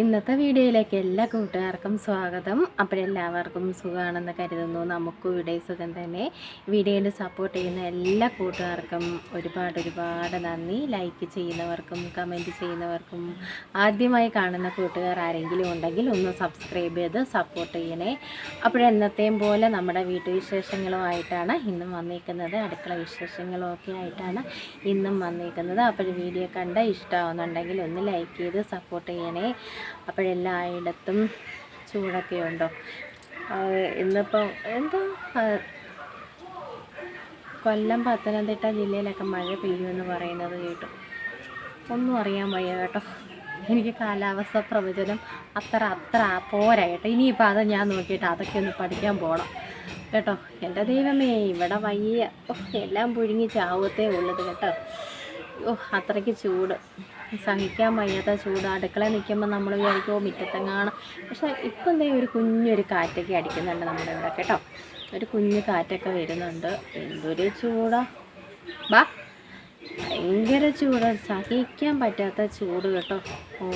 ഇന്നത്തെ വീഡിയോയിലേക്ക് എല്ലാ കൂട്ടുകാർക്കും സ്വാഗതം. അപ്പോൾ എല്ലാവർക്കും സുഖമാണെന്ന് കരുതുന്നു. നമുക്കും ഇവിടെ സുഖം തന്നെ. വീഡിയോയിൽ സപ്പോർട്ട് ചെയ്യുന്ന എല്ലാ കൂട്ടുകാർക്കും ഒരുപാട് ഒരുപാട് നന്ദി. ലൈക്ക് ചെയ്യുന്നവർക്കും കമന്റ് ചെയ്യുന്നവർക്കും ആദ്യമായി കാണുന്ന കൂട്ടുകാർ ആരെങ്കിലും ഉണ്ടെങ്കിൽ ഒന്ന് സബ്സ്ക്രൈബ് ചെയ്ത് സപ്പോർട്ട് ചെയ്യണേ. അപ്പോഴെന്നത്തെയും പോലെ നമ്മുടെ വീട്ടുവിശേഷങ്ങളുമായിട്ടാണ് ഇന്നും വന്നിരിക്കുന്നത് അടുക്കള വിശേഷങ്ങളും ഒക്കെ ആയിട്ടാണ് ഇന്നും വന്നിരിക്കുന്നത് അപ്പോൾ വീഡിയോ കണ്ട ഇഷ്ടമാവുന്നുണ്ടെങ്കിൽ ഒന്ന് ലൈക്ക് ചെയ്ത് സപ്പോർട്ട് ചെയ്യണേ. അപ്പോഴെല്ലായിടത്തും ചൂടൊക്കെ ഉണ്ടോ? ഇന്നിപ്പം എന്തോ കൊല്ലം പത്തനംതിട്ട ജില്ലയിലൊക്കെ മഴ പെയ്യുമെന്ന് പറയുന്നത് കേട്ടു. ഒന്നും അറിയാൻ വയ്യ കേട്ടോ. എനിക്ക് കാലാവസ്ഥ പ്രവചനം അത്ര അത്ര പോരാ കേട്ടോ. ഇനിയിപ്പോൾ അത് ഞാൻ നോക്കിയിട്ട് അതൊക്കെ ഒന്ന് പഠിക്കാൻ പോകണം കേട്ടോ. എന്റെ ദൈവമേ ഇവിടെ വയ്യ. എല്ലാം പുഴുങ്ങി ചാവത്തേ ഉള്ളത് കേട്ടോ. ഓ അത്രയ്ക്ക് ചൂട്. സഹിക്കാൻ വയ്യാത്ത ചൂട് അടുക്കള നിൽക്കുമ്പോൾ നമ്മൾ വിചാരിക്കുമോ മുറ്റത്തെങ്ങാണ്? പക്ഷേ ഇപ്പം എന്തെങ്കിലും ഒരു കുഞ്ഞൊരു കാറ്റൊക്കെ അടിക്കുന്നുണ്ട് നമ്മുടെ ഇവിടെ കേട്ടോ. ഒരു കുഞ്ഞു കാറ്റൊക്കെ വരുന്നുണ്ട്. എന്തൊരു ചൂടാ. ബാ. ഭയങ്കര ചൂട്. സഹിക്കാൻ പറ്റാത്ത ചൂട് കേട്ടോ. ഓ.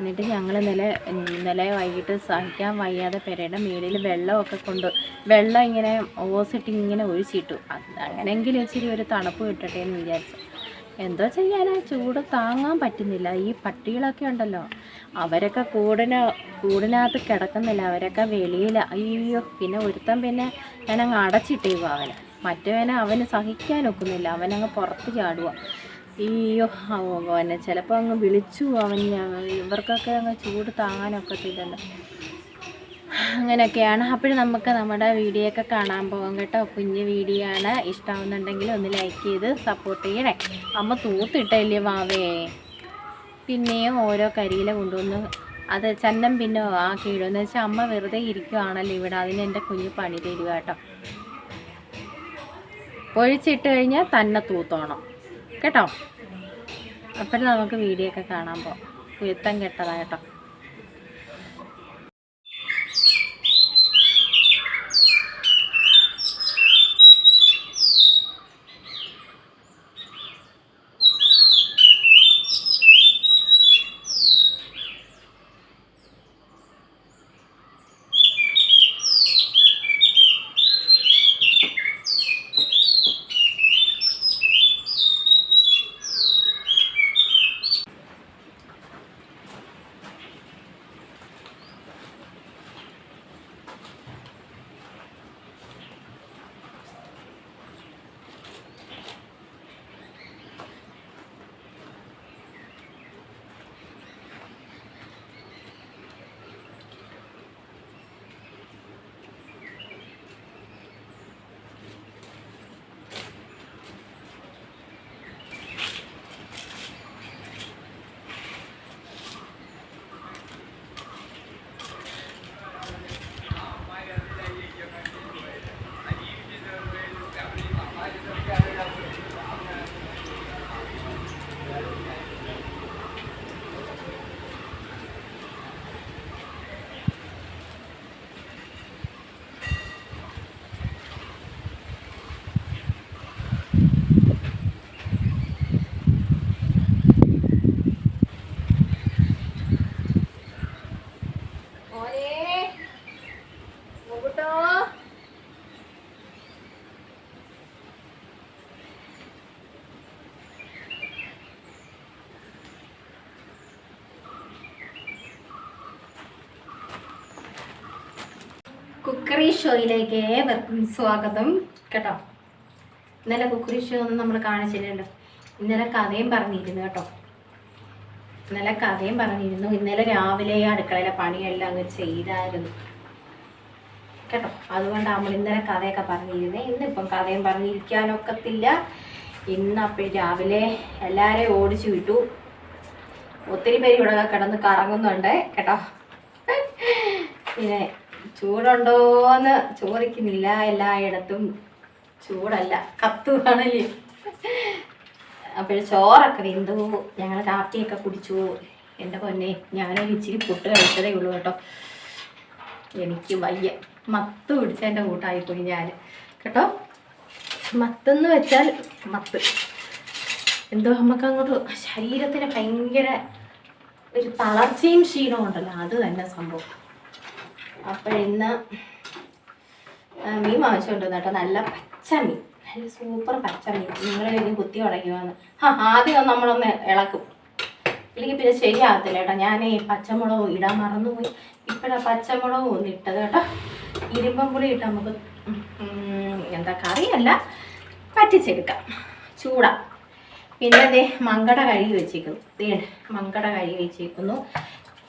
എന്നിട്ട് ഞങ്ങൾ ഇന്നലെ ഇന്നലെ വൈകിട്ട് സഹിക്കാൻ വയ്യാതെ പെരയുടെ മേളിൽ വെള്ളമൊക്കെ കൊണ്ട് വെള്ളം ഇങ്ങനെ ഓസിട്ട് ഇങ്ങനെ ഒഴിച്ചിട്ടു അങ്ങനെയെങ്കിലും ഇച്ചിരി ഒരു തണുപ്പ് കിട്ടട്ടെ എന്ന് വിചാരിച്ചു. എന്തോ ചെയ്യാനാ? ചൂട് താങ്ങാൻ പറ്റുന്നില്ല. ഈ പട്ടികളൊക്കെ ഉണ്ടല്ലോ. അവരൊക്കെ കൂടിന് കൂടിനകത്ത് കിടക്കുന്നില്ല. അവരൊക്കെ വെളിയിൽ അയ്യോ പിന്നെ ഒരുത്തൻ പിന്നെ ഞാനങ്ങ് അടച്ചിട്ടേക്കും അവനെ. മറ്റവനെ അവന് സഹിക്കാൻ ഒക്കുന്നില്ല. അവനങ്ങ് പുറത്ത് ചാടുക അയ്യോ അവനെ ചിലപ്പോൾ അങ്ങ് വിളിച്ചു അവൻ? ഇവർക്കൊക്കെ അങ്ങ് ചൂട് താങ്ങാനൊക്കത്തില്ലല്ലോ അങ്ങനെയൊക്കെയാണ്. അപ്പോഴും നമുക്ക് നമ്മുടെ വീഡിയോ ഒക്കെ കാണാൻ പോകാം കേട്ടോ. കുഞ്ഞ് വീഡിയോ ആണ്. ഇഷ്ടമാവുന്നുണ്ടെങ്കിൽ ഒന്ന് ലൈക്ക് ചെയ്ത് സപ്പോർട്ട് ചെയ്യണേ. അമ്മ തൂത്തിട്ടല്ലേ വാവേ? പിന്നെയും ഓരോ കരിയില കൊണ്ടുവന്ന് അത് ചന്നം പിന്നെ ആ കീഴുമെന്ന് വെച്ചാൽ അമ്മ വെറുതെ ഇരിക്കുവാണല്ലോ ഇവിടെ. അതിന് എന്റെ കുഞ്ഞ് പണി തരുക കേട്ടോ. ഒഴിച്ചിട്ട് കഴിഞ്ഞാൽ തന്നെ തൂത്തോണം. കേട്ടോ? അപ്പോഴും നമുക്ക് വീഡിയോ ഒക്കെ കാണാൻ പോകാം. കുരുത്തം കെട്ടതാ കേട്ടോ. ഷോയിലേക്ക് ഏവർക്കും സ്വാഗതം കേട്ടോ. ഇന്നലെ കുക്കറി ഷോ ഒന്നും നമ്മൾ കാണിച്ചില്ലല്ലോ. ഇന്നലെ കഥയും പറഞ്ഞിരുന്നു കേട്ടോ. ഇന്നലെ കഥയും പറഞ്ഞിരുന്നു. ഇന്നലെ രാവിലെ അടുക്കളയിലെ പണിയെല്ലാം അങ്ങ് ചെയ്തായിരുന്നു. കേട്ടോ. അതുകൊണ്ടാണ് നമ്മൾ ഇന്നലെ കഥയൊക്കെ പറഞ്ഞിരുന്നത് ഇന്നിപ്പം കഥയും പറഞ്ഞിരിക്കാനൊക്കത്തില്ല. ഇന്ന് അപ്പോൾ രാവിലെ എല്ലാവരെയും ഓടിച്ചു വിട്ടു. ഒത്തിരി പേര് ഇവിടെ കിടന്ന് കറങ്ങുന്നുണ്ട് കേട്ടോ. പിന്നെ ചൂടുണ്ടോന്ന് ചോദിക്കുന്നില്ല എല്ലായിടത്തും. ചൂടല്ല കത്തുവാണല്ലേ. അപ്പോൾ ചോറൊക്കെ വെന്തു. ഞങ്ങൾ കാപ്പിയൊക്കെ കുടിച്ചു. എന്റെ പൊന്നെ ഞാനൊരു ഇച്ചിരി പുട്ട് കഴിച്ചതേ ഉള്ളൂ കേട്ടോ. എനിക്ക് വയ്യ. മത്ത് പിടിച്ചതിന്റെ കൂട്ടായിപ്പോയി ഞാൻ കേട്ടോ? മത്തെന്ന് വെച്ചാൽ മത്ത്. എന്തോ നമുക്ക് അങ്ങോട്ട് ശരീരത്തിന് ഭയങ്കര ഒരു തളർച്ചയും ക്ഷീണവും ഉണ്ടല്ലോ. അത് തന്നെ സംഭവം. അപ്പോൾ ഇന്ന് മീൻ വാങ്ങിച്ചുകൊണ്ട് കേട്ടോ. നല്ല പച്ചമീൻ നല്ല സൂപ്പർ പച്ചമീൻ നിങ്ങൾ ഇനി കുത്തി ഉടയ്ക്കുവാന്ന്. ആ ആദ്യം നമ്മളൊന്ന് ഇളക്കും. ഇല്ലെങ്കിൽ പിന്നെ ശരിയാകത്തില്ല കേട്ടോ. ഞാൻ ഈ പച്ചമുളകും ഇടാൻ മറന്നുപോയി. ഇപ്പോഴാണ് പച്ചമുളകും ഒന്ന് ഇട്ടത് കേട്ടോ. ഇരുമ്പം പുളി ഇട്ട് നമുക്ക് എന്താ കറിയല്ല പറ്റിച്ചെടുക്കാം ചൂടാ. പിന്നെ ദേ മങ്കട കഴുകി വെച്ചേക്കുന്നു. മങ്കട കഴുകി വെച്ചേക്കുന്നു.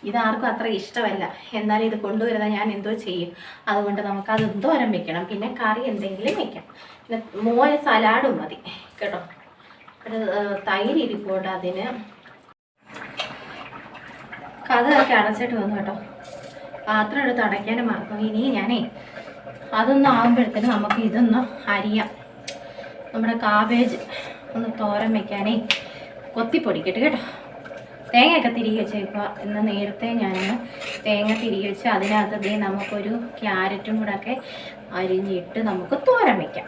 ഇതാർക്കും അത്ര ഇഷ്ടമല്ല. എന്നാലും ഇത് കൊണ്ടുവരുന്ന ഞാൻ എന്തോ ചെയ്യും. അതുകൊണ്ട് നമുക്ക് അത് എന്തോരം വെക്കണം? പിന്നെ കറി എന്തെങ്കിലും വെക്കണം. പിന്നെ മോന് സലാഡും മതി. കേട്ടോ? ഒരു തൈര് ഇരിപ്പുണ്ട് അതിന്. കഥയൊക്കെ അടച്ചിട്ട് വന്നു കേട്ടോ. പാത്രം എടുത്ത് അടയ്ക്കാനും മറന്നു ഇനി ഞാനേ അതൊന്നും ആകുമ്പോഴത്തേന് നമുക്ക് ഇതൊന്നും അരിയാം. നമ്മുടെ കാബേജ് ഒന്ന് തോരൻ വെക്കാനേ. കൊത്തിപ്പൊടിക്കട്ടെ കേട്ടോ. തേങ്ങയൊക്കെ തിരികെ വെച്ചേക്കുക ഇന്ന് നേരത്തെ ഞാൻ തേങ്ങ തിരികെ വെച്ച് അതിനകത്ത് നമുക്കൊരു ക്യാരറ്റും കൂടെ ഒക്കെ അരിഞ്ഞിട്ട് നമുക്ക് തോരൻ വെക്കാം.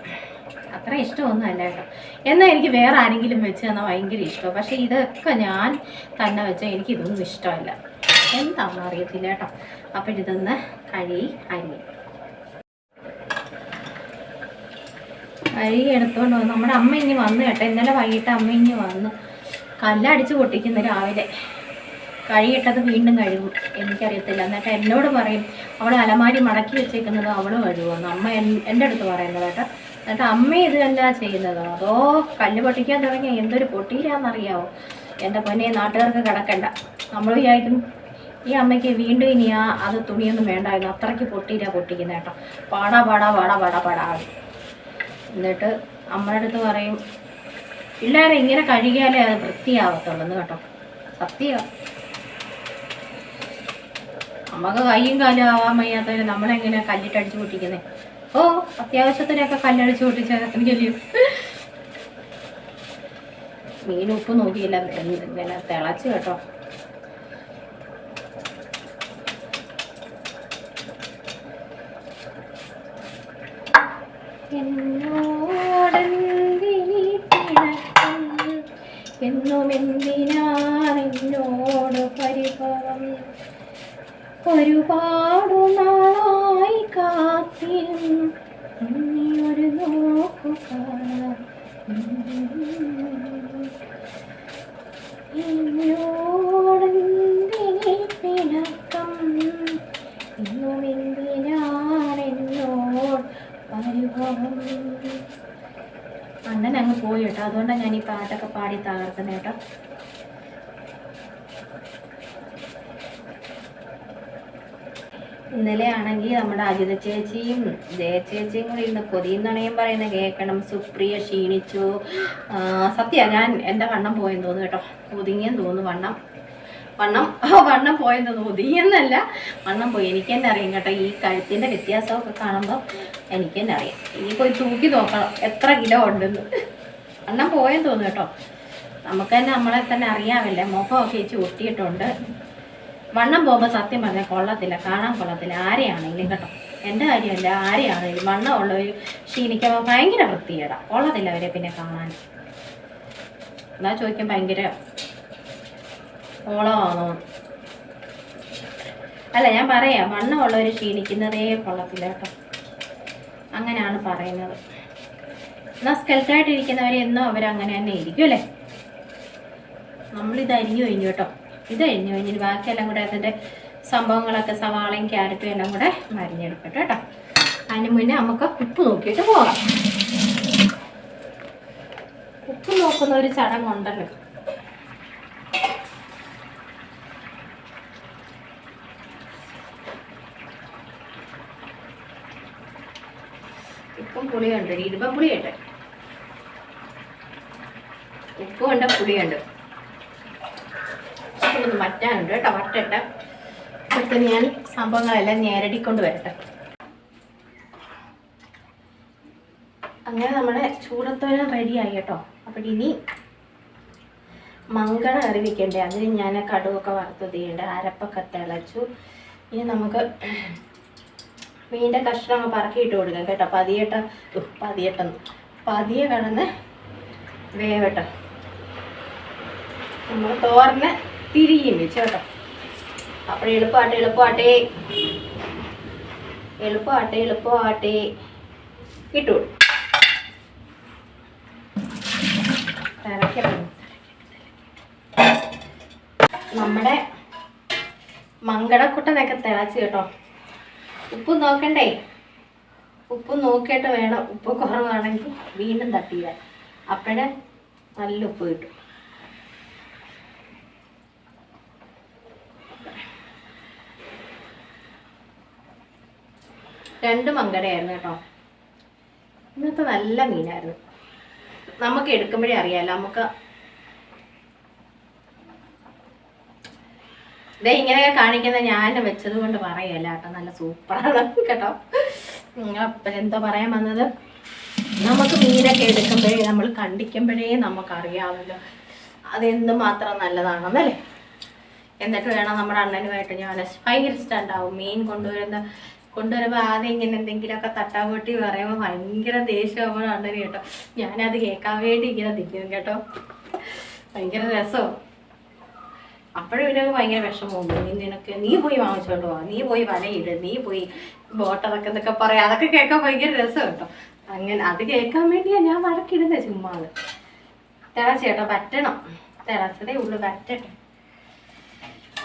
അത്ര ഇഷ്ടമൊന്നും അല്ല കേട്ടോ. എന്നാൽ എനിക്ക് വേറെ ആരെങ്കിലും വെച്ച് തന്നാൽ ഭയങ്കര ഇഷ്ടമാണ് പക്ഷേ ഇതൊക്കെ ഞാൻ തന്നെ വെച്ചാൽ എനിക്ക് ഇതൊന്നും ഇഷ്ടമല്ല. എന്താണെന്ന് അറിയത്തില്ല കേട്ടോ. അപ്പം ഇതൊന്ന് കഴുകി അരിയും അരി എടുത്തോണ്ട് നമ്മുടെ അമ്മ ഇനി വന്നു കേട്ടോ. ഇന്നലെ വൈകിട്ട് അമ്മ ഇനി വന്നു. കല്ലടിച്ച് പൊട്ടിക്കുന്ന രാവിലെ. കഴുകിയിട്ടത് വീണ്ടും കഴുകും. എനിക്കറിയത്തില്ല. എന്നിട്ട് എന്നോട് പറയും അവൾ അലമാരി മടക്കി വെച്ചേക്കുന്നത് അവൾ കഴുകുമെന്ന് അമ്മ എന്റെ അടുത്ത് പറയുന്നത് കേട്ടോ. എന്നിട്ട് അമ്മ ഇതല്ല ചെയ്യുന്നത്? അതോ കല്ല് പൊട്ടിക്കാൻ തുടങ്ങിയ എന്തൊരു പൊട്ടിയില്ലാന്നറിയാവോ എന്റെ പൊന്നെ നാട്ടുകാർക്ക് കിടക്കണ്ട. നമ്മൾ വിചാരിക്കും ഈ അമ്മയ്ക്ക് വീണ്ടും ഇനി ആ അത് തുണിയൊന്നും വേണ്ടായിരുന്നു അത്രയ്ക്ക് പൊട്ടിയില്ല പൊട്ടിക്കുന്നത് കേട്ടോ. പാടാ പാടാ പാടാ പാടാ പാടാ. എന്നിട്ട് അമ്മയുടെ അടുത്ത് പറയും പിള്ളേരെ ഇങ്ങനെ കഴുകിയാലേ അത് വൃത്തിയാവത്തുള്ളൂ കേട്ടോ. സത്യം. നമുക്ക് കൈയും കാലും ആവാൻ വയ്യാത്തവര് നമ്മളെങ്ങനെ കല്ലിട്ടടിച്ചു പൊട്ടിക്കുന്നേ? ഓ അത്യാവശ്യത്തിനൊക്കെ കല്ലടിച്ച് പൊട്ടിച്ചെനിക്കല്ലേ മീൻ ഉപ്പ് നോക്കിയില്ല. ഇങ്ങനെ തിളച്ച് കേട്ടോ. എന്നോടെന്തിനീ എന്നും എന്തിനാണെന്നോട് പരിഭവം? ഒരുപാടു നാളായി കാത്തിരും നീ ഒരു നോക്കു കാണാൻ എന്നോടെന്തിനീ പിണക്കം എന്നും എന്തിനാണെന്നോട് പരിഭവം? അണ്ണൻ അങ്ങ് പോയി കേട്ടോ. അതുകൊണ്ടാണ് ഞാൻ ഈ പാട്ടൊക്കെ പാടി തകർക്കുന്നത് കേട്ടോ. ഇന്നലെ ആണെങ്കിൽ നമ്മുടെ അജിത ചേച്ചിയും ജയ ചേച്ചിയും കൂടി ഇന്ന് കൊതിയുന്നണയും പറയുന്ന കേൾക്കണം സുപ്രിയ ക്ഷീണിച്ചു. സത്യ ഞാൻ എന്റെ വണ്ണം പോയെന്ന് തോന്നുന്നു കേട്ടോ. ഒതുങ്ങിയെന്ന് തോന്നുന്നു വണ്ണം. വണ്ണം. വണ്ണം പോയെന്ന് ഒതുങ്ങിയെന്നല്ല വണ്ണം പോയി. എനിക്ക് തന്നെ അറിയാം കേട്ടോ ഈ കഴുത്തിന്റെ വ്യത്യാസമൊക്കെ കാണുമ്പോൾ എനിക്ക് തന്നെ അറിയാം. ഇനി പോയി തൂക്കി നോക്കണം. എത്ര കിലോ ഉണ്ടെന്ന്. വണ്ണം പോയെന്ന് തോന്നുന്നു കേട്ടോ. നമുക്ക് തന്നെ നമ്മളെ തന്നെ അറിയാമല്ലേ. മുഖമൊക്കെ ഇച്ചിരി ഒട്ടിയിട്ടുണ്ട്. വണ്ണം പോകുമ്പോൾ സത്യം പറഞ്ഞാൽ കൊള്ളത്തില്ല. കാണാൻ കൊള്ളത്തില്ല. ആരെയാണെങ്കിലും കേട്ടോ. എന്റെ കാര്യമല്ല. ആരെയാണെങ്കിലും വണ്ണം ഉള്ളവർ ക്ഷീണിക്കുമ്പോൾ ഭയങ്കര വൃത്തിയേടാ കൊള്ളത്തില്ല അവരെ പിന്നെ കാണാൻ. എന്നാ ചോദിക്കാൻ ഭയങ്കര ഓളമാണോ അല്ല ഞാൻ പറയാം. വണ്ണമുള്ളവർ ക്ഷീണിക്കുന്നതേ കൊള്ളത്തില്ല കേട്ടോ. അങ്ങനെയാണ് പറയുന്നത്. എന്നാൽ സ്കെൽറ്റായിട്ടിരിക്കുന്നവരെ എന്നും അവരങ്ങനെ തന്നെ ഇരിക്കും അല്ലേ? നമ്മളിത് അരിഞ്ഞു കഴിഞ്ഞു കേട്ടോ. ഇത് അരിഞ്ഞു കഴിഞ്ഞു ബാക്കിയെല്ലാം കൂടെ അതിന്റെ സംഭവങ്ങളൊക്കെ സവാളയും ക്യാരറ്റും എല്ലാം കൂടെ മരിഞ്ഞെടുക്കട്ടെ കേട്ടോ. അതിന് മുന്നേ നമുക്ക് ഉപ്പ് നോക്കിയിട്ട് പോകാം. ഉപ്പ് നോക്കുന്ന ഒരു ചടങ്ങുണ്ടല്ലോ ഉപ്പും പുളിയുണ്ട്. ഇരുപം പുളിയുണ്ട്. ഉപ്പുണ്ട് പുളിയുണ്ട്. ഒന്ന് വറ്റാനുണ്ട് കേട്ടോ വറ്റട്ടെ. ഇപ്പം ഞാൻ സംഭവങ്ങളെല്ലാം ഞെരടിക്കൊണ്ട് വരട്ടെ. അങ്ങനെ നമ്മുടെ ചൂടത്തോരൻ റെഡിയായി കേട്ടോ. അപ്പോൾ ഇനി മങ്കട കറി വെക്കണ്ടേ അതിന് ഞാൻ കടുവൊക്കെ വറുത്ത് തീയണ്ട അരപ്പൊക്കെ തിളച്ചു. ഇനി നമുക്ക് മീന്റെ പറക്കി പറക്കിയിട്ട് കൊടുക്കാം കേട്ടോ. പതിയട്ട പതിയട്ടെന്ന് പതിയെ കടന്ന് വേവട്ടെ. നമ്മൾ തോരന് തിരിയും വെച്ച് കേട്ടോ. അപ്പോൾ എളുപ്പമാട്ടെ എളുപ്പമാട്ടെ. എളുപ്പമാട്ടെ എളുപ്പമാട്ടെ. ഇട്ടു നമ്മുടെ മങ്കടക്കുട്ടനൊക്കെ തിളച്ച് കേട്ടോ. ഉപ്പ് നോക്കണ്ടേ? ഉപ്പ് നോക്കിയിട്ട് വേണം. ഉപ്പ് കുറവാണെങ്കിൽ വീണ്ടും തട്ടിയില്ല അപ്പോഴേ നല്ല ഉപ്പ് കിട്ടും. രണ്ട് മങ്കടയായിരുന്നു കേട്ടോ. ഇന്നത്തെ നല്ല മീനായിരുന്നു. നമുക്ക് എടുക്കുമ്പോഴേ അറിയാമല്ലോ നമുക്ക് ഇതേ ഇങ്ങനെയൊക്കെ കാണിക്കുന്ന ഞാൻ വെച്ചത് കൊണ്ട് പറയല്ല കേട്ടോ നല്ല സൂപ്പറാണ് കേട്ടോ. അപ്പം എന്തോ പറയാൻ വന്നത്? നമുക്ക് മീനൊക്കെ എടുക്കുമ്പോഴേ നമ്മൾ കണ്ടിക്കുമ്പോഴേ നമുക്കറിയാമല്ലോ അതെന്ത് മാത്രം നല്ലതാണെന്നല്ലേ? എന്നിട്ട് വേണം നമ്മുടെ അണ്ണനുമായിട്ട് ഞാൻ ഭയങ്കര ഇഷ്ടമുണ്ടാവും മീൻ കൊണ്ടുവരുന്ന കൊണ്ടുവരുമ്പോൾ ആദ്യം ഇങ്ങനെ എന്തെങ്കിലുമൊക്കെ തട്ടാപൊട്ടി പറയുമ്പോൾ ഭയങ്കര ദേഷ്യമാണ് അണ്ണന് കേട്ടോ. ഞാനത് കേൾക്കാൻ വേണ്ടി ഇങ്ങനെ നിൽക്കും കേട്ടോ. ഭയങ്കര രസവും അപ്പോഴും ഇവനൊക്കെ ഭയങ്കര വിഷമമുണ്ട് നീ നിനക്ക് നീ പോയി വാങ്ങിച്ചോണ്ട് പോവാ നീ പോയി വലയിട്. നീ പോയി ബോട്ട് അതൊക്കെ എന്നൊക്കെ പറയാം. അതൊക്കെ കേൾക്കാൻ ഭയങ്കര രസം കേട്ടോ. അങ്ങനെ അത് കേൾക്കാൻ വേണ്ടിയാ ഞാൻ വഴക്കിടുന്നത് ചുമ്മാ തിളച്ച കേട്ടോ. പറ്റണം. തിളച്ചതേ ഉള്ളു. പറ്റട്ടെ.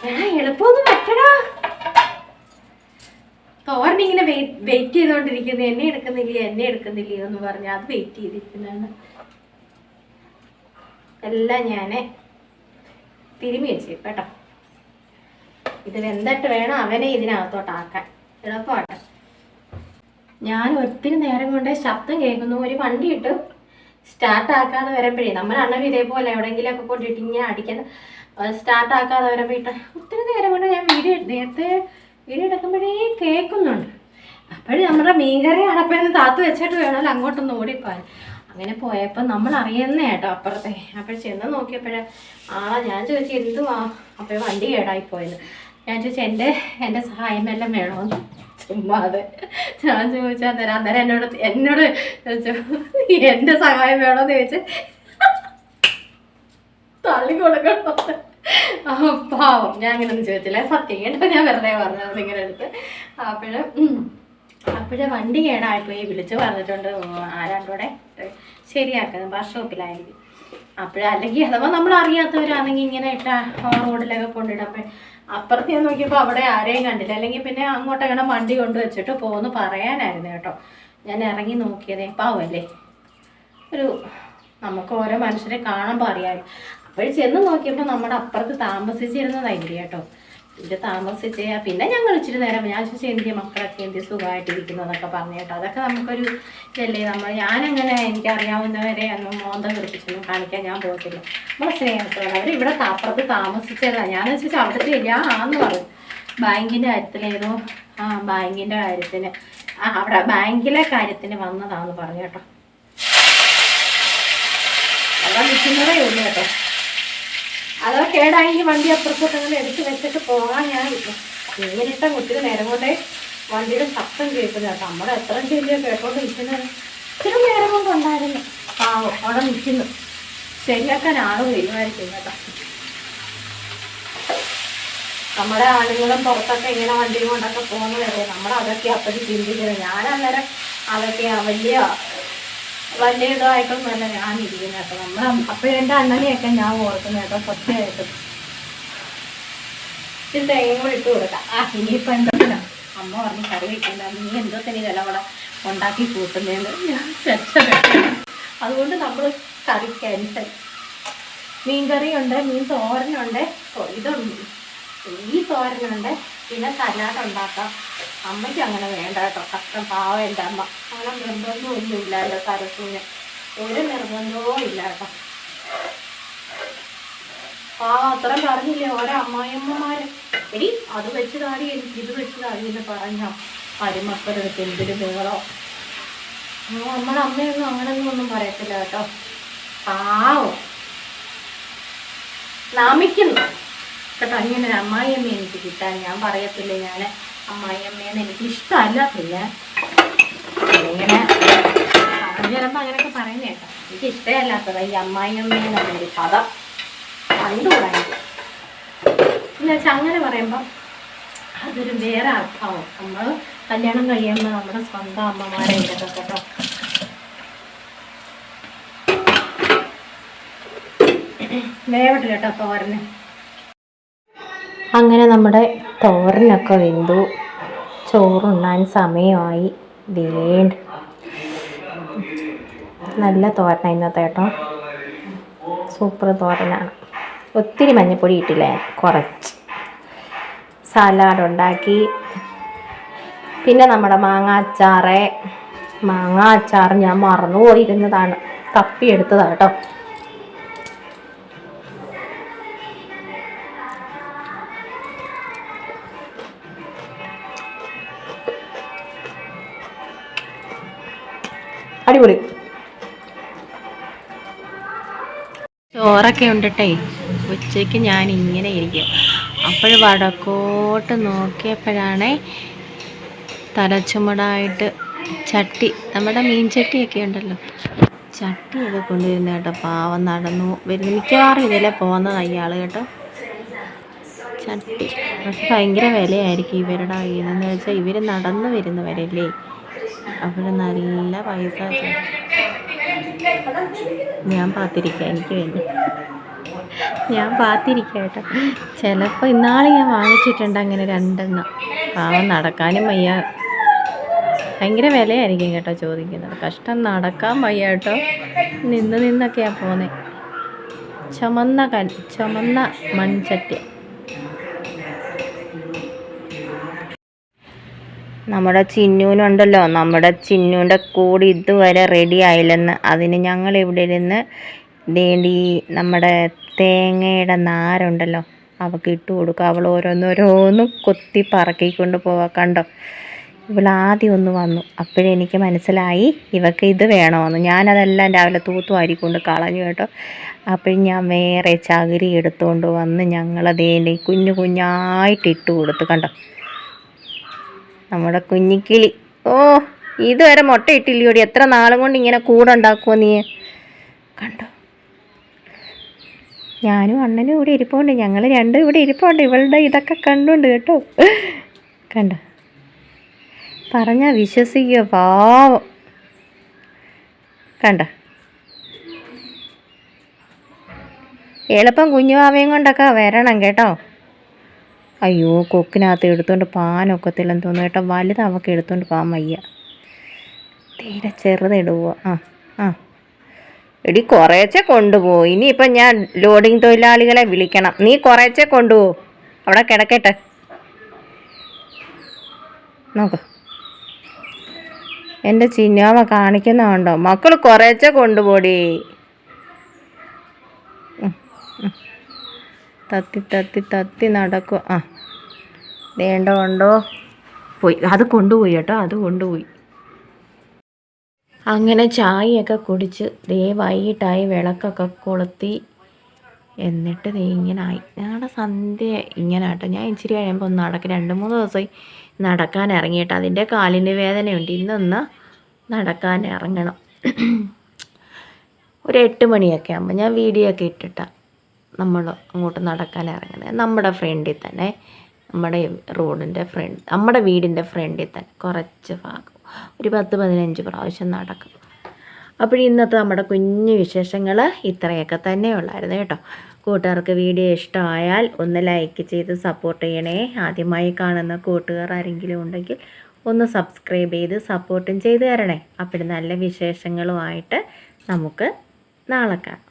ഞാൻ എളുപ്പമൊന്നും പറ്റടാ. തോരനിങ്ങനെ വെയിറ്റ് ചെയ്തോണ്ടിരിക്കുന്നു. എന്നെ എടുക്കുന്നില്ല? എന്നെ എടുക്കുന്നില്ല? എന്ന് പറഞ്ഞ് അത് വെയിറ്റ് ചെയ്തിരിക്കുന്നതാണ്. എല്ലാം ഞാൻ തിരുമ്മി വെച്ച് കേട്ടോ. ഇത് വെന്തിട്ട് വേണം അവനെ ഇതിനകത്തോട്ട് ആക്കാൻ എളുപ്പമാട്ടെ. ഞാൻ ഒത്തിരി നേരം കൊണ്ട് ശബ്ദം കേൾക്കുന്നു. ഒരു വണ്ടി ഇട്ട് സ്റ്റാർട്ട് ആക്കാതെ വരുമ്പോഴേ നമ്മൾ അണ്ണൻ ഇതേപോലെ എവിടെയെങ്കിലുമൊക്കെ കൊണ്ടിട്ട് ഇങ്ങനെ അടിക്കുന്നത് സ്റ്റാർട്ട് ആക്കാതെ വരുമ്പോഴേ ഒത്തിരി നേരം കൊണ്ട് ഞാൻ വീഡിയോ നേരത്തെ വീഡിയോ എടുക്കുമ്പോഴേ കേൾക്കുന്നുണ്ട്. അപ്പോഴും നമ്മുടെ മീൻകറി അടപ്പേന്ന് താത്തു വെച്ചിട്ട് വേണമല്ലോ അങ്ങോട്ടൊന്ന് ഓടിപ്പോൻ അങ്ങനെ പോയപ്പോൾ നമ്മൾ അറിയുന്ന കേട്ടോ അപ്പുറത്തെ. അപ്പോൾ ചെന്ന് നോക്കിയപ്പോഴേ ആ ഞാൻ ചോദിച്ചു എന്തുവാ? അപ്പോൾ വണ്ടി കേടായി പോയത് ഞാൻ ചോദിച്ചു എന്റെ എന്റെ സഹായം എല്ലാം വേണമെന്ന് ചുമ്മാതെ ഞാൻ ചോദിച്ചാൽ തരാം അന്നേരം എന്നോട് എന്നോട് എന്റെ സഹായം വേണമെന്ന് ചോദിച്ചു. തള്ളി കൊടുക്കണം. പാവം. ഞാൻ അങ്ങനെ ഒന്നും ചോദിച്ചില്ല. സത്യം കേട്ടോ ഞാൻ വെറുതെ പറഞ്ഞത് ഇങ്ങനെ എടുത്ത്. അപ്പോഴും അപ്പോഴേ വണ്ടി കേടായിപ്പോയി. വിളിച്ചു പറഞ്ഞിട്ടുണ്ട്. ആരാണ്ടൂടെ ശരിയാക്കുന്നത് ബസ് ഷോപ്പിലായിരിക്കും അപ്പോഴല്ലെങ്കിൽ അഥവാ നമ്മൾ അറിയാത്തവരാണെങ്കിൽ ഇങ്ങനെ ഇട്ട റോഡിലൊക്കെ കൊണ്ടിടും അപ്പോൾ അപ്പുറത്ത് ഞാൻ നോക്കിയപ്പോൾ അവിടെ ആരെയും കണ്ടില്ല. അല്ലെങ്കിൽ പിന്നെ അങ്ങോട്ട് അങ്ങനെ വണ്ടി കൊണ്ടുവച്ചിട്ട് പോകുന്നു പറയാനായിരുന്നു കേട്ടോ. ഞാൻ ഇറങ്ങി നോക്കിയതേ പാവല്ലേ? ഒരു നമുക്ക് ഓരോ മനുഷ്യരെ കാണുമ്പോൾ അറിയാം അപ്പോൾ ചെന്ന് നോക്കിയപ്പോൾ നമ്മുടെ അപ്പുറത്ത് താമസിച്ചിരുന്നതായിരിക്കും കേട്ടോ. ഇത് താമസിച്ച് പിന്നെ ഞങ്ങൾ ഇച്ചിരി നേരം ഞാൻ ചോദിച്ചാൽ എന്തിയ മക്കളൊക്കെ എന്ത് സുഖമായിട്ടിരിക്കുന്നതൊക്കെ പറഞ്ഞു കേട്ടോ. അതൊക്കെ നമുക്കൊരു ഇതല്ലേ? നമ്മൾ ഞാനങ്ങനെ എനിക്കറിയാവുന്നവരെ ഒന്നും മോന്ത കുറിപ്പിച്ചൊന്നും കാണിക്കാൻ ഞാൻ പോകത്തില്ല. നമ്മളെ സ്നേഹത്തോടെ അവർ ഇവിടെ അപ്പുറത്ത് താമസിച്ചതാണ് ഞാൻ വെച്ചാൽ അവിടുത്തെ ഞാൻ ആന്ന് പറഞ്ഞു ബാങ്കിന്റെ കാര്യത്തിലേതോ? ആ ബാങ്കിന്റെ കാര്യത്തിന്. ആ അവിടെ ബാങ്കിലെ കാര്യത്തിന് വന്നതാന്ന് പറഞ്ഞു കേട്ടോ. അവിടെ നിൽക്കുന്നതേ ഉള്ളൂ കേട്ടോ. അതോ കേടായെങ്കിൽ വണ്ടി അപ്പുറത്തോട്ട് അങ്ങനെ എടുത്ത് വെച്ചിട്ട് പോകാൻ ഞാൻ നേരിട്ട കുട്ടികൾ നേരം കൊണ്ടേ വണ്ടിയുടെ ശബ്ദം കേൾക്കുന്നത് കേട്ടോ നമ്മുടെ എത്ര ശരിയോ കേട്ടോണ്ട് നിൽക്കുന്നത്. ഇച്ചിരി നേരം കൊണ്ടുണ്ടായിരുന്നു പാവം അവിടെ നിൽക്കുന്നു. ശരിയാക്കാൻ ആളും വരുമായിരിക്കും കേട്ടോ. നമ്മുടെ ആളുകളും പുറത്തൊക്കെ ഇങ്ങനെ വണ്ടിയും കൊണ്ടൊക്കെ പോകുന്നതല്ലേ? നമ്മൾ അതൊക്കെ അപ്പോഴും ചിന്തിക്കുന്നത്. ഞാൻ അന്നേരം അതൊക്കെ വലിയ വലിയ ഇതായിട്ടൊന്നുമല്ല ഞാൻ ഇരിക്കുന്നത് കേട്ടോ. നമ്മളെ അപ്പൊ എന്റെ അണ്ണനെയൊക്കെ ഞാൻ ഓർക്കുന്നത് കേട്ടോ സത്യമായിട്ടും. ഇത് തേങ്ങ ഇട്ട് കൊടുക്കാം. ആ ഇനിയിപ്പോൾ എന്തൊക്കെയാ അമ്മ പറഞ്ഞ് കറി വെക്കണ്ട. നീ എന്തോ തന്നെ ഇതെല്ലാം കൂടെ ഉണ്ടാക്കി കൂട്ടുന്നതെന്ന് ഞാൻ അതുകൊണ്ട് നമ്മൾ കറി ക്യാൻസൽ മീൻ കറിയുണ്ട് മീൻ തോരനുണ്ട്. ഇതുണ്ട്. ഈ തോരനുണ്ട്. പിന്നെ സലാഡ് ഉണ്ടാക്കാം അമ്മയ്ക്ക് അങ്ങനെ വേണ്ട കേട്ടോ. കഷ്ടം പാവം എന്റെ അമ്മ. അങ്ങനെ നിർബന്ധമൊന്നും ഇല്ല എന്റെ സരസൂന് ഒരു നിർബന്ധവും ഇല്ല കേട്ടോ. പാവം അത്രയും പറഞ്ഞില്ലേ ഓരോ അമ്മായിയമ്മമാര്. എടി അത് വെച്ച് താടി എനിക്ക് ഇത് വെച്ച് താടി എന്ന് പറഞ്ഞ. മരുമക്കളെടുത്ത് എന്തൊരു ആ, നമ്മുടെ അമ്മയൊന്നും അങ്ങനെയൊന്നും ഒന്നും പറയത്തില്ല കേട്ടോ. പാവം. നാമിക്കുന്നു. ഇങ്ങനെ ഒരു അമ്മായിയമ്മ എനിക്ക് കിട്ടാൻ ഞാൻ പറയത്തില്ല. ഞാൻ അമ്മായിയമ്മേന്ന് എനിക്ക് ഇഷ്ടമല്ല. പിന്നെ ഇങ്ങനെ ചിലപ്പോൾ അങ്ങനെയൊക്കെ പറയുന്നത് കേട്ടോ. എനിക്ക് ഇഷ്ടമല്ലാത്തത് ഈ അമ്മായിയമ്മയെന്നുള്ളൊരു പദം കണ്ടുകൂടാ എനിക്ക് വെച്ചാൽ അങ്ങനെ പറയുമ്പോൾ അതൊരു വേറെ അർത്ഥമാവും നമ്മൾ കല്യാണം കഴിയുമ്പോൾ നമ്മുടെ സ്വന്തം അമ്മമാരെ ഇതൊക്കെ കേട്ടോ. വേവട്ടില്ല കേട്ടോ അങ്ങനെ നമ്മുടെ തോരനൊക്കെ വെന്തു. ചോറുണ്ണാൻ സമയമായി. വേണ്ട നല്ല തോരന ഇന്നത്തെ കേട്ടോ. സൂപ്പർ തോരനാണ്. ഒത്തിരി മഞ്ഞപ്പൊടി ഇട്ടില്ല? കുറച്ച്. സലാഡ് ഉണ്ടാക്കി. പിന്നെ നമ്മുടെ മാങ്ങ അച്ചാറ്. മാങ്ങ അച്ചാർ ഞാൻ മറന്നു പോയിരുന്നതാണ് തപ്പിയെടുത്തതാണ് കേട്ടോ. ചോറൊക്കെ ഉണ്ടിട്ടേ ഉച്ചയ്ക്ക് ഞാൻ ഇങ്ങനെ ഇരിക്കും. അപ്പോൾ വടക്കോട്ട് നോക്കിയപ്പോഴാണ് തലച്ചുമടായിട്ട് ചട്ടി നമ്മുടെ മീൻ ചട്ടിയൊക്കെ ഉണ്ടല്ലോ. ചട്ടിയൊക്കെ കൊണ്ടുവരുന്ന കേട്ടോ പാവം നടന്നു വരുന്ന. മിക്കവാറും ഇതിലെ പോകുന്നത് അയാൾ കേട്ടോ. ചട്ടി. പക്ഷെ ഭയങ്കര വിലയായിരിക്കും ഇവരുടെ കയ്യിൽ നിന്ന് വെച്ചാൽ ഇവർ നടന്നു വരുന്നവരല്ലേ അവർ നല്ല പൈസ ഞാൻ പാത്തിരിക്കാം എനിക്ക് വേണ്ടി. ഞാൻ പാത്തിരിക്കാം കേട്ടോ ചിലപ്പോൾ ഇന്നാളെ ഞാൻ വാങ്ങിച്ചിട്ടുണ്ട് അങ്ങനെ രണ്ടെണ്ണം. പാവം നടക്കാനും വയ്യ. ഭയങ്കര വിലയായിരിക്കും കേട്ടോ ചോദിക്കുന്നത്. കഷ്ടം നടക്കാൻ വയ്യ കേട്ടോ. നിന്ന് നിന്നൊക്കെയാണ് പോകുന്നത് ചുമന്ന കൽ ചുമന്ന മൺചട്ടി. നമ്മുടെ ചിന്നൂനുണ്ടല്ലോ. നമ്മുടെ ചിന്നൂന്റെ കൂടെ ഇതുവരെ റെഡി ആയില്ലെന്ന്. അതിന് ഞങ്ങൾ ഇവിടെ ഇരുന്ന് വേണ്ടി നമ്മുടെ തേങ്ങയുടെ നാരുണ്ടല്ലോ അവൾക്ക് ഇട്ട് കൊടുക്കുക അവൾ ഓരോന്നോരോന്നും കൊത്തി പറക്കിക്കൊണ്ട് പോവാ. കണ്ടോ? ഇവൾ ആദ്യം ഒന്ന് വന്നു. അപ്പോഴെനിക്ക് മനസ്സിലായി ഇവക്ക് ഇത് വേണമെന്ന് ഞാനതെല്ലാം രാവിലെ തൂത്തു വാരിക്കൊണ്ട് കളഞ്ഞു കേട്ടോ. അപ്പോഴും ഞാൻ വേറെ ചകിരി എടുത്തുകൊണ്ട് വന്ന് ഞങ്ങളതേന്റെ കുഞ്ഞു കുഞ്ഞായിട്ട് ഇട്ട് കൊടുത്തു. കണ്ടോ? നമ്മുടെ കുഞ്ഞിക്കിളി. ഓ ഇതുവരെ മുട്ട ഇട്ടില്ലയോടി എത്ര നാളും കൊണ്ട് ഇങ്ങനെ കൂടുണ്ടാക്കുമോ നീ? കണ്ടോ? ഞാനും അണ്ണനും ഇവിടെ ഇരിപ്പുണ്ട്. ഞങ്ങൾ രണ്ടും ഇവിടെ ഇരിപ്പുണ്ട്. ഇവളുടെ ഇതൊക്കെ കണ്ടുണ്ട് കേട്ടോ. കണ്ടോ? പറഞ്ഞാൽ വിശ്വസിക്കുക പാവം. കണ്ട? എളുപ്പം കുഞ്ഞുവാവയും കൊണ്ടൊക്കെ വരണം കേട്ടോ. അയ്യോ കൊക്കിനകത്ത് എടുത്തോണ്ട് പാനൊക്കത്തില്ലെന്ന് തോന്നുന്നു കേട്ടോ. വലുത് അവൾക്ക് എടുത്തോണ്ട് പാൻ വയ്യ. തീരെ ചെറുതിടുക ആ ആ. എടി കുറേച്ചെ കൊണ്ടുപോകും ഇനിയിപ്പം ഞാൻ ലോഡിങ് തൊഴിലാളികളെ വിളിക്കണം. നീ കുറേച്ചെ കൊണ്ടുപോകും അവിടെ കിടക്കട്ടെ. നോക്ക്. എന്റെ ചിന്നാമ കാണിക്കുന്നുണ്ടോ മക്കൾ കുറേച്ചെ കൊണ്ടുപോടി. തത്തി തത്തി തത്തി നടക്കുക ആ വേണ്ട കൊണ്ടോ പോയി. അത് കൊണ്ടുപോയി കേട്ടോ അത് കൊണ്ടുപോയി. അങ്ങനെ ചായയൊക്കെ കുടിച്ച് ദേ വൈകിട്ടായി വിളക്കൊക്കെ കൊളുത്തി എന്നിട്ട് ദേ ഇങ്ങനായി. ഞങ്ങളുടെ സന്ധ്യ ഇങ്ങനെ കേട്ടോ ഞാൻ ഇച്ചിരി കഴിയുമ്പോൾ ഒന്ന് നടക്കും. രണ്ട് മൂന്ന് ദിവസമായി നടക്കാൻ ഇറങ്ങിയിട്ട്. അതിന്റെ കാലിന് വേദനയുണ്ട്. ഇന്നൊന്ന് നടക്കാൻ ഇറങ്ങണം. ഒരു എട്ട് മണിയൊക്കെ ആകുമ്പോൾ ഞാൻ വീഡിയോ ഒക്കെ ഇട്ടിട്ടാണ് നമ്മൾ അങ്ങോട്ട് നടക്കാൻ ഇറങ്ങുന്നത്. നമ്മുടെ ഫ്രണ്ടിൽ തന്നെ. നമ്മുടെ റോഡിന്റെ ഫ്രണ്ട് നമ്മുടെ വീടിന്റെ ഫ്രണ്ടിൽ തന്നെ. കുറച്ച് ഭാഗം. ഒരു പത്ത് പതിനഞ്ച് പ്രാവശ്യം നടക്കും. അപ്പോൾ ഇന്നത്തെ നമ്മുടെ കുഞ്ഞു വിശേഷങ്ങൾ ഇത്രയൊക്കെ തന്നെ ഉള്ളായിരുന്നു കേട്ടോ. കൂട്ടുകാർക്ക് വീഡിയോ ഇഷ്ടമായാൽ ഒന്ന് ലൈക്ക് ചെയ്ത് സപ്പോർട്ട് ചെയ്യണേ. ആദ്യമായി കാണുന്ന കൂട്ടുകാർ ആരെങ്കിലും ഉണ്ടെങ്കിൽ ഒന്ന് സബ്സ്ക്രൈബ് ചെയ്ത് സപ്പോർട്ടും ചെയ്ത് തരണേ. അപ്പോൾ നല്ല വിശേഷങ്ങളുമായിട്ട് നമുക്ക് നാളെ കാണാം.